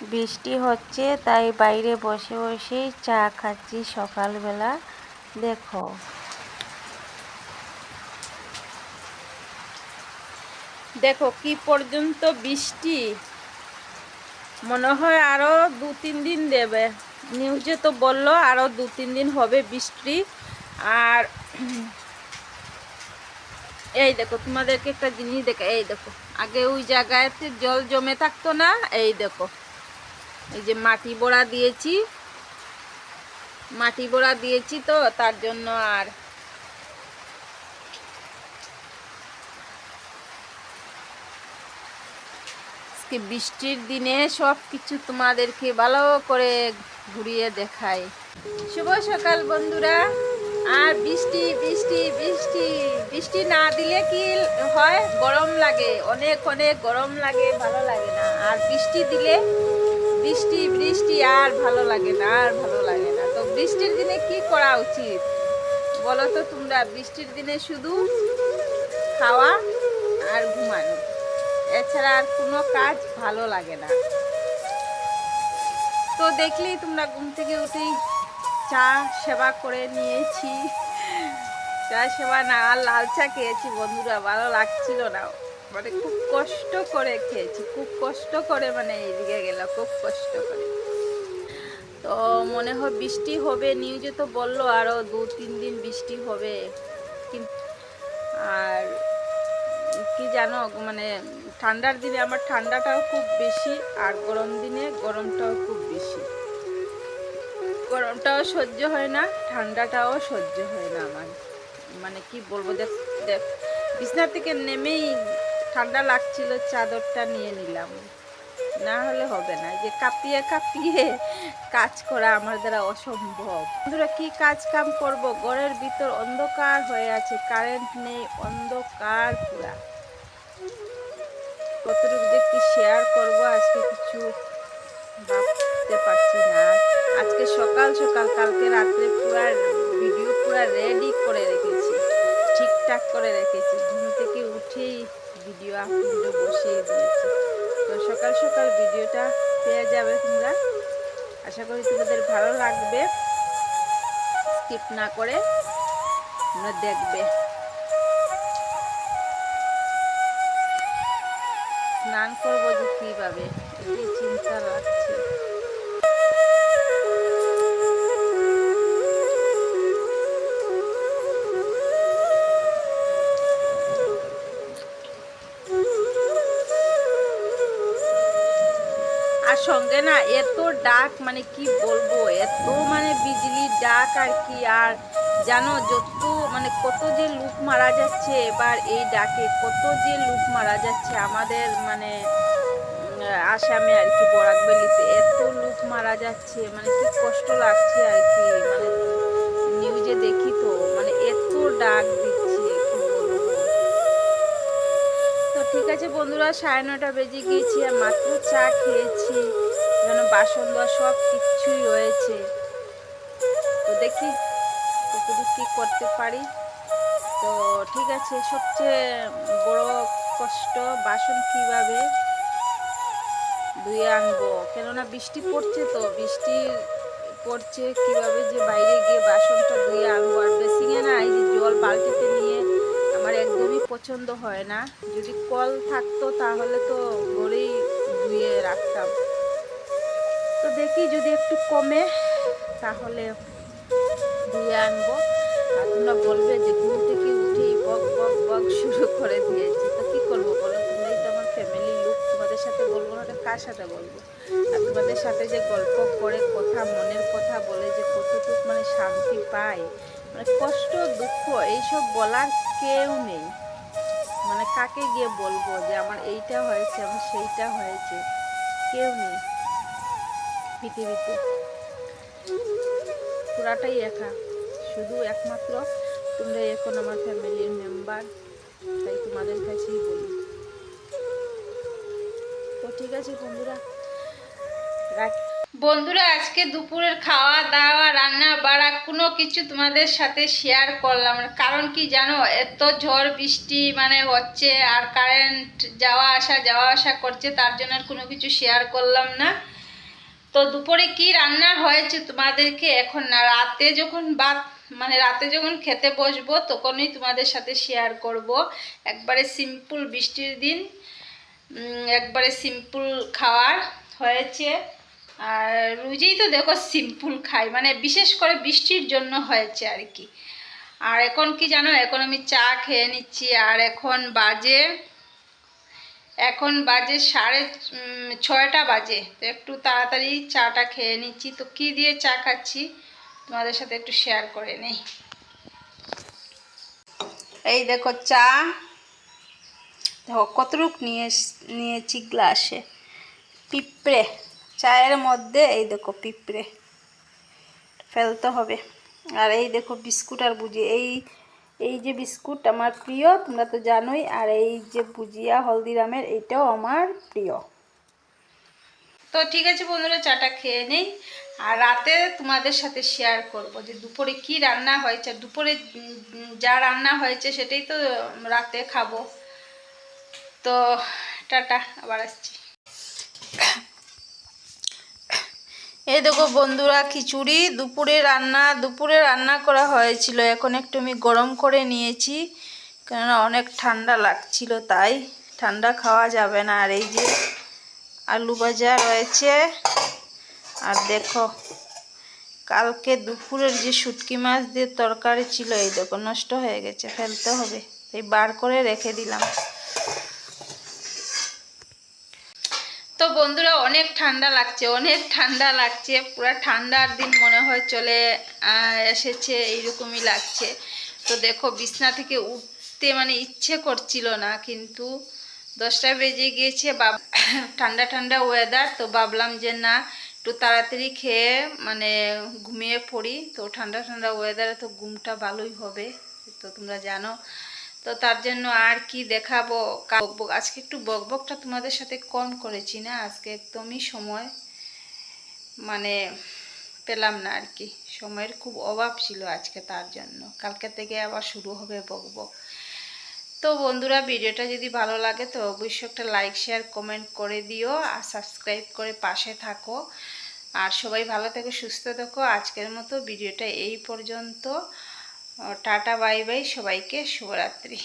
বৃষ্টি হচ্ছে, তাই বাইরে বসে বসেই চা খাচ্ছি সকালবেলা। দেখো। দেখো কি পর্যন্ত বৃষ্টি। মনে হয় আরও দু তিন দিন দেবে। নিউজে তো বলল আরও দু তিন দিন হবে বৃষ্টি। আর এই দেখো, তোমাদেরকে একটা জিনিস দেখো এই দেখো, আগে ওই জায়গাতে জল জমে থাকতো না, এই দেখো। এই যে মাটি বড়া দিয়েছি। মাটি বড়া দিয়েছি তো, তার জন্য আর বৃষ্টির দিনে সব কিছু তোমাদেরকে ভালো করে ঘুরিয়ে দেখাই। শুভ সকাল বন্ধুরা। আর বৃষ্টি বৃষ্টি বৃষ্টি বৃষ্টি না দিলে কি হয়? গরম লাগে, অনেক অনেক গরম লাগে, ভালো লাগে না। আর বৃষ্টি দিলে বৃষ্টি বৃষ্টি আর ভালো লাগে না, আর ভালো লাগে না। তো বৃষ্টির দিনে কি করা উচিত? বলো তো তোমরা, বৃষ্টির দিনে শুধু খাওয়া আর ঘুমানো। এছাড়া আর কোনো কাজ ভালো লাগে না। তো দেখলেই তোমরা ঘুম থেকে উঠেই চা সেবা করে নিয়েছি। চা সেবা না, আর লাল চা খেয়েছি বন্ধুরা, ভালো লাগছিল না। মানে খুব কষ্ট করে খেয়েছি, খুব কষ্ট করে মানে এইদিকে গেল খুব কষ্ট করে। তো মনে হয় বৃষ্টি হবে নিউজে তো বলল আরও দু, তিন দিন বৃষ্টি হবে। আর কি জানো মানে ঠান্ডার দিনে আমার ঠান্ডাটাও খুব বেশি, আর গরম দিনে গরমটাও খুব বেশি। গরমটাও সহ্য হয় না, ঠান্ডাটাও সহ্য হয় না আমার। মানে কি বলব, দেখ দেখ, বিছনা থেকে নেমেই ঠান্ডা লাগছিল, চাদরটা নিয়ে নিলাম। না হলে হবে না যে কাঁপিয়ে কাঁপিয়ে কাজ করা আমার দ্বারা অসম্ভব। বন্ধুরা, কি কাজ কাম করব? ঘরের ভিতর অন্ধকার হয়ে আছে, কারেন্ট নেই, অন্ধকার পুরা। কতটুকু যে কি শেয়ার করব আজকে কিছু ভাবতে পারছি না। আজকে সকাল সকাল, কালকে রাত্রে পুরা ভিডিও পুরা রেডি করে রেখেছি। ঠিকঠাক করে রেখেছি। ঘুম থেকে উঠেই ভিডিও আপলোড বসিয়ে দিয়েছি। তো সকাল সকাল ভিডিওটা পেয়ে যাবে তোমরা। আশা করি তোমাদের ভালো লাগবে। স্কিপ না করে তোমরা দেখবে। স্নান করব যে কীভাবে, এটাই চিন্তা লাগছে। সঙ্গে না এত ডাক মানে কি বলব, এত মানে বিজলি ডাক আর কি। আর জানো, যত মানে কত যে লুক মারা যাচ্ছে এবার এই ডাকে, কত যে লুক মারা যাচ্ছে আমাদের মানে আসামে আর কি বরাকবেলিতে এত লুক মারা যাচ্ছে মানে কি কষ্ট লাগছে আর কি মানে সাড়ে নটা বেজে গিয়েছি আর মাত্র চা খেয়েছি। যেন বাসন দেওয়া সব কিচ্ছুই রয়েছে। তো দেখি কতটুকু কী করতে পারি। তো ঠিক আছে, সবচেয়ে বড় কষ্ট বাসন কীভাবে ধুয়ে আনব? কেননা বৃষ্টি পড়ছে তো, বৃষ্টি পড়ছে কীভাবে যে বাইরে গিয়ে বাসনটা পছন্দ হয় না। যদি কল থাকতো তাহলে তো ঘরেই ধুয়ে রাখতাম। তো দেখি যদি একটু কমে, তাহলে ধুয়ে আনব। তোমরা বলবে যে, ঘুম থেকে উঠেই বক বক বক শুরু করে দিয়েছি। তো কী করব বলো? তোমরাই তো আমার ফ্যামিলি লুক। তোমাদের সাথে বলব না কার সাথে বলব? আর তোমাদের সাথে যে গল্প করে কথা, মনের কথা বলে যে কতটুকু মানে শান্তি পায় মানে কষ্ট, দুঃখ, এইসব বলার কেউ নেই। মানে কাকে গিয়ে বলব যে আমার এইটা হয়েছে, আমার সেইটা হয়েছে? কেউ নেই পৃথিবীতে। পুরাটাই একা। শুধু একমাত্র তোমরা এখন আমার ফ্যামিলির মেম্বার তাই তোমাদের কাছেই বলি। তো ঠিক আছে বন্ধুরা, রাখ। বন্ধুরা, আজকে দুপুরের খাওয়া দাওয়া, রান্না, বাড়া কোনো কিছু তোমাদের সাথে শেয়ার করলাম। কারণ কি জানো, এত ঝড় বৃষ্টি মানে হচ্ছে আর কারেন্ট যাওয়া আসা যাওয়া আসা করছে, তার জন্য আর কোনো কিছু শেয়ার করলাম না। তো দুপুরে কি রান্না হয়েছে তোমাদেরকে এখন না, রাতে যখন ভাত মানে রাতে যখন খেতে বসবো, তখনই তোমাদের সাথে শেয়ার করব। একবারে সিম্পল বৃষ্টির দিন একবারে সিম্পল খাওয়ার হয়েছে। আর রুজি তো দেখো সিম্পল খাই মানে বিশেষ করে বৃষ্টির জন্য হয়েছে আর কি। আর এখন কি জানো, এখন আমি চা খেয়ে নিচ্ছি, আর এখন বাজে এখন বাজে সাড়ে ছয়টা বাজে, তো একটু তাড়াতাড়ি চাটা খেয়ে নিচ্ছি। তো কি দিয়ে চা খাচ্ছি, তোমাদের সাথে একটু শেয়ার করে নেই। এই দেখো চা, দেখো কতটুক নিয়ে নিয়েছি গ্লাসে, পিঁপড়ে। চায়ের মধ্যে, এই দেখো পিঁপড়ে। ফেলতে হবে। আর এই দেখো বিস্কুট আর বুঝি। এই এই যে বিস্কুট আমার প্রিয়, তোমরা তো জানোই। আর এই যে ভুজিয়া হলদিরামের, এটাও আমার প্রিয়। তো ঠিক আছে বন্ধুরা, চাটা খেয়ে নেই। আর রাতে তোমাদের সাথে শেয়ার করব যে দুপুরে কি রান্না হয়েছে। দুপুরে যা রান্না হয়েছে সেটাই তো রাতে খাব। তো টাটা, আবার আসছি। এই দেখো বন্ধুরা, খিচুড়ি, দুপুরে রান্না দুপুরে রান্না করা হয়েছিল। এখন একটু আমি গরম করে নিয়েছি, কেননা অনেক ঠান্ডা লাগছিল, তাই ঠান্ডা খাওয়া যাবে না। আর এই যে আলু ভাজা রয়েছে, আর দেখো কালকে দুপুরের যে শুটকি মাছ দিয়ে তরকারি ছিল, এই দেখো নষ্ট হয়ে গেছে, ফেলতে হবে। এই বার করে রেখে দিলাম। তো বন্ধুরা, অনেক ঠান্ডা লাগছে, অনেক ঠান্ডা লাগছে। পুরো ঠান্ডার দিন মনে হয় চলে এসেছে, এইরকমই লাগছে। তো দেখো, বিছনা থেকে উঠতে মানে ইচ্ছে করছিল না, কিন্তু দশটা বেজে গিয়েছে, বাব, ঠান্ডা ঠান্ডা ওয়েদার তো ভাবলাম যে না, একটু তাড়াতাড়ি খেয়ে মানে ঘুমিয়ে পড়ি। তো ঠান্ডা ঠান্ডা ওয়েদারে তো ঘুমটা ভালোই হবে, তো তোমরা জানো। তো তার জন্য আর কি দেখাবো? বকবক, আজকে একটু বকবকটা তোমাদের সাথে কম করেছি না? আজকে একদমই সময় মানে পেলাম না আর কি। সময়ের খুব অভাব ছিল আজকে তার জন্য। কালকে থেকে আবার শুরু হবে বকবক। তো বন্ধুরা, ভিডিওটা যদি ভালো লাগে তো অবশ্যই একটা লাইক, শেয়ার, কমেন্ট করে দিও আর সাবস্ক্রাইব করে পাশে থাকো। আর সবাই ভালো থেকো, সুস্থ থেকো। আজকের মতো ভিডিওটা এই পর্যন্ত। টাটা বাই বাই সবাইকে শুভরাত্রি।